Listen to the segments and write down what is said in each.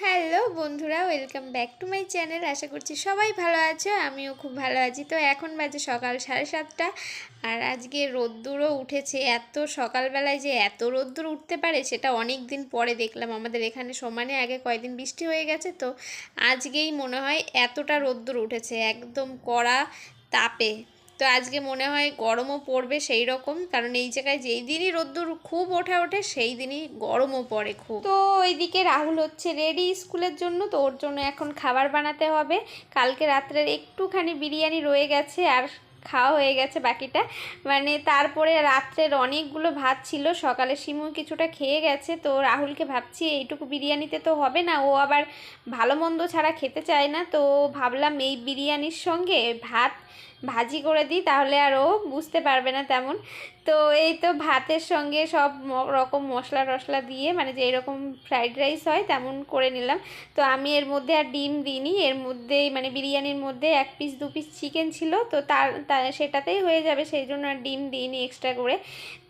Hello বন্ধুরা, welcome back to my channel. আশা করছি সবাই ভালো আছো, আমিও খুব ভালো আছি। তো এখন বাজে সকাল সাড়ে সাতটা, আর আজকে রোদ্দুরও উঠেছে। এত সকালবেলায় যে এত রোদ্দুর উঠতে পারে, সেটা অনেক দিন পরে দেখলাম। আমাদের এখানে সমানে আগে কয়দিন বৃষ্টি হয়ে গেছে, তো আজকেই মনে হয় এতটা রোদ্দুর উঠেছে, একদম কড়া তাপে। তো আজকে মনে হয় গরমও পড়বে সেই রকম কারণ এই জায়গায় যেই দিনই রোদ্দুর খুব ওঠে ওঠে, সেই দিনই গরমও পড়ে খুব। তো ওইদিকে রাহুল হচ্ছে রেডি স্কুলের জন্য, তো ওর জন্য এখন খাবার বানাতে হবে। কালকে রাত্রের একটুখানি বিরিয়ানি রয়ে গেছে আর খাওয়া হয়ে গেছে বাকিটা। মানে তারপরে রাত্রের অনেকগুলো ভাত ছিল, সকালে শিমু কিছুটা খেয়ে গেছে, তো রাহুলকে ভাবছি এইটুকু বিরিয়ানিতে তো হবে না, ও আবার ভালো মন্দ ছাড়া খেতে চায় না, তো ভাবলাম এই বিরিয়ানির সঙ্গে ভাত ভাজি করে দিই, তাহলে আর ও বুঝতে পারবে না তেমন। তো এই তো ভাতের সঙ্গে সব রকম মশলা টশলা দিয়ে মানে যে এরকম ফ্রাইড রাইস হয় তেমন করে নিলাম। তো আমি এর মধ্যে আর ডিম দিইনি, এর মধ্যেই মানে বিরিয়ানির মধ্যে এক পিস দু পিস চিকেন ছিল, তো তার সেটাতেই হয়ে যাবে, সেই জন্য আর ডিম দিইনি এক্সট্রা করে।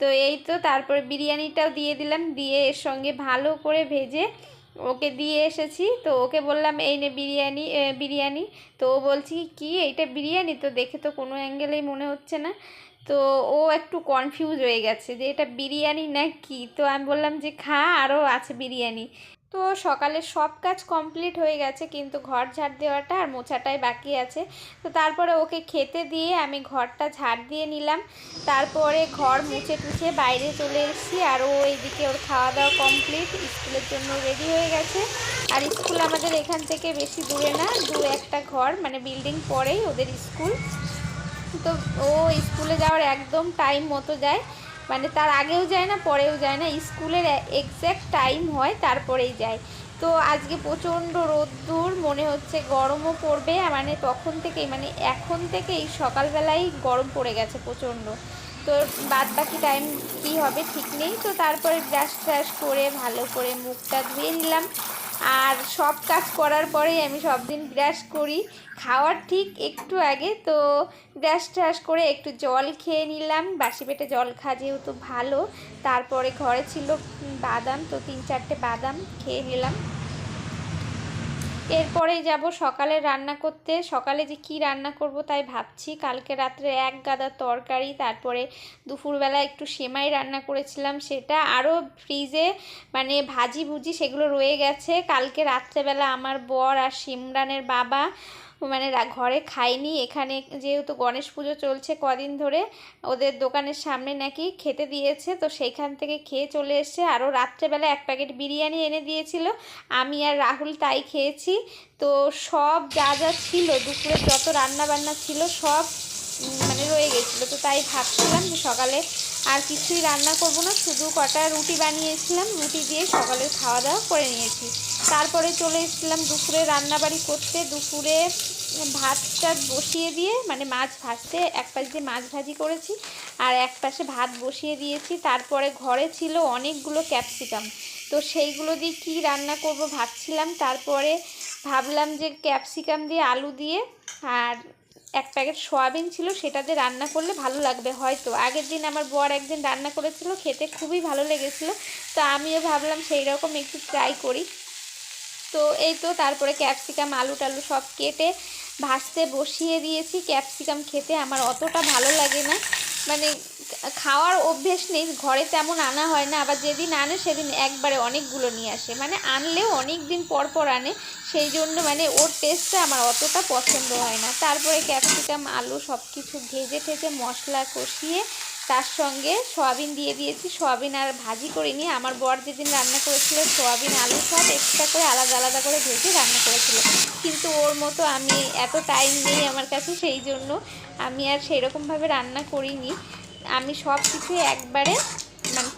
তো এই তো তারপরে বিরিয়ানিটাও দিয়ে দিলাম, দিয়ে এর সঙ্গে ভালো করে ভেজে ওকে দিয়ে এসেছি, তো ওকে বললাম, এই নে বিরিয়ানি বিরিয়ানি। তো ও বলছি কি এইটা বিরিয়ানি? তো দেখে তো কোনো অ্যাঙ্গেলেই মনে হচ্ছে না। তো ও একটু কনফিউজ হয়ে গেছে যে এটা বিরিয়ানি না কি তো আমি বললাম যে, খা আরও আছে বিরিয়ানি। তো সকালে সব কাজ কমপ্লিট হয়ে গেছে, কিন্তু ঘর ঝাড় দেওয়াটা আর মোছাটাই বাকি আছে। তো তারপরে ওকে খেতে দিয়ে আমি ঘরটা ঝাড় দিয়ে নিলাম। তারপরে ঘর মুছে টুছে বাইরে চলে এসেছি আর ও এইদিকে ওর খাওয়া দাওয়া কমপ্লিট, স্কুলের জন্য রেডি হয়ে গেছে। আর স্কুল আমাদের এখান থেকে বেশি দূরে না, দু একটা ঘর মানে বিল্ডিং পরেই ওদের স্কুল। তো ও স্কুলে যাওয়ার একদম টাইম মতো যায়। মানে তার আগেও যায় না, পরেও যায় না। স্কুলের এক্স্যাক্ট টাইম হয়, তারপরেই যায়। তো আজকে প্রচণ্ড রোদ্দুর, মনে হচ্ছে গরমও পড়বে মানে তখন থেকেই মানে এখন থেকেই সকালবেলায় গরম পড়ে গেছে প্রচণ্ড। তো বাদ বাকি টাইম কী হবে ঠিক নেই, তো তারপরে ব্রাশ ট্রাশ করে, ভালো করে মুখটা ধুয়ে নিলাম। আর সব কাজ করার পরেই আমি সব দিন ব্রাশ করি। খাওয়ার ঠিক একটু আগে, তো ব্রাশ ট্রাশ করে একটু জল খেয়ে নিলাম। বাসি পেটে জল খাওয়া যেহেতু ভালো, তারপরে ঘরে ছিল বাদাম, তো তিন চারটে বাদাম খেয়ে নিলাম। এরপরে যাব সকালে রান্না করতে। সকালে যে কি রান্না করব তাই ভাবছি। কালকে রাত্রে এক গাদা তরকারি, তারপরে দুপুরবেলা একটু সেমাই রান্না করেছিলাম সেটা। আরও ফ্রিজে মানে ভাজি ভুজি সেগুলো রয়ে গেছে। কালকে রাত্রেবেলা আমার বর আর সিমরানের বাবা মানে ঘরে খাইনি। এখানে যেহেতু গণেশ পুজো চলছে কদিন ধরে, ওদের দোকানের সামনে নাকি খেতে দিয়েছে। তো সেইখান থেকে খেয়ে চলে এসছে। আরও রাত্রেবেলা এক প্যাকেট বিরিয়ানি এনে দিয়েছিল। আমি আর রাহুল তাই খেয়েছি। তো সব যা যা ছিল দুপুরে যত রান্না বান্না ছিল, সব মানে রয়ে গেছিল। তো তাই ভাবছিলাম যে সকালে আর কিছুই রান্না করব না, শুধু কটা রুটি বানিয়েছিলাম, রুটি দিয়ে সকালে খাওয়া দাওয়া করে নিয়েছি। তারপরে চলে এসেছিলাম দুপুরে রান্নাবাড়ি করতে। দুপুরে ভাতটা বসিয়ে দিয়ে মানে মাছ ভাজতে, এক পাশ দিয়ে মাছ ভাজি করেছি আর এক পাশে ভাত বসিয়ে দিয়েছি। তারপরে ঘরে ছিল অনেকগুলো ক্যাপসিকাম। তো সেইগুলো দিয়ে কি রান্না করব ভাবছিলাম। তারপরে ভাবলাম যে ক্যাপসিকাম দিয়ে আলু দিয়ে আর এক প্যাকেট সয়াবিন ছিল, সেটা দিয়ে রান্না করলে ভালো লাগবে হয়তো। আগের দিন আমার বর একদিন রান্না করেছিল, খেতে খুবই ভালো লেগেছিলো। তো আমিও ভাবলাম সেই রকম একটু ট্রাই করি। তো এই তো তারপরে ক্যাপসিকাম আলু টালু সব কেটে ভাসতে বসিয়ে দিয়েছি। ক্যাপসিকাম খেতে আমার অতটা ভালো লাগে না। মানে খাওয়ার অভ্যেস নেই, ঘরে তেমন আনা হয় না, আবার যেদিন আনে সেদিন একবারে অনেকগুলো নিয়ে আসে। মানে আনলেও অনেক দিন পর পর আনে, সেই জন্য মানে ওর টেস্টটা আমার অতটা পছন্দ হয় না। তারপরে ক্যাপসিকাম, আলু সব কিছু ভেজে ঠেজে মশলা কষিয়ে তার সঙ্গে সয়াবিন দিয়ে দিয়েছি। সয়াবিন আর ভাজি করে নিয়ে আমার বর যেদিন রান্না করেছিল সয়াবিন, আলু সব এক্সট্রা করে আলাদা আলাদা করে ভেজে রান্না করেছিল। কিন্তু ওর মতো আমি এত টাইম নেই আমার কাছে, সেই জন্য আমি আর সেই রকমভাবে রান্না করিনি। আমি সব কিছু একবারে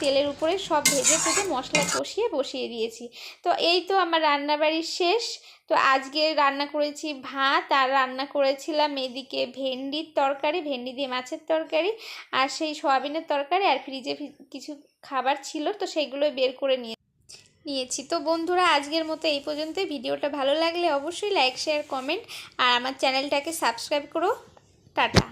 তেলের উপরে সব ভেজে ভেজে মশলা কষিয়ে বসিয়ে দিয়েছি। তো এই তো আমার রান্নাবাড়ি শেষ। তো আজকে রান্না করেছি ভাত, আর রান্না করেছিলাম এদিকে ভেন্ডির তরকারি, ভেন্ডি দিয়ে মাছের তরকারি, আর সেই সয়াবিনের তরকারি, আর ফ্রিজে কিছু খাবার ছিল, তো সেইগুলোই বের করে নিয়ে নিয়েছি। তো বন্ধুরা, আজকের মতো এই পর্যন্তই। ভিডিওটা ভালো লাগলে অবশ্যই লাইক, শেয়ার, কমেন্ট, আর আমার চ্যানেলটাকে সাবস্ক্রাইব করো। টাটা।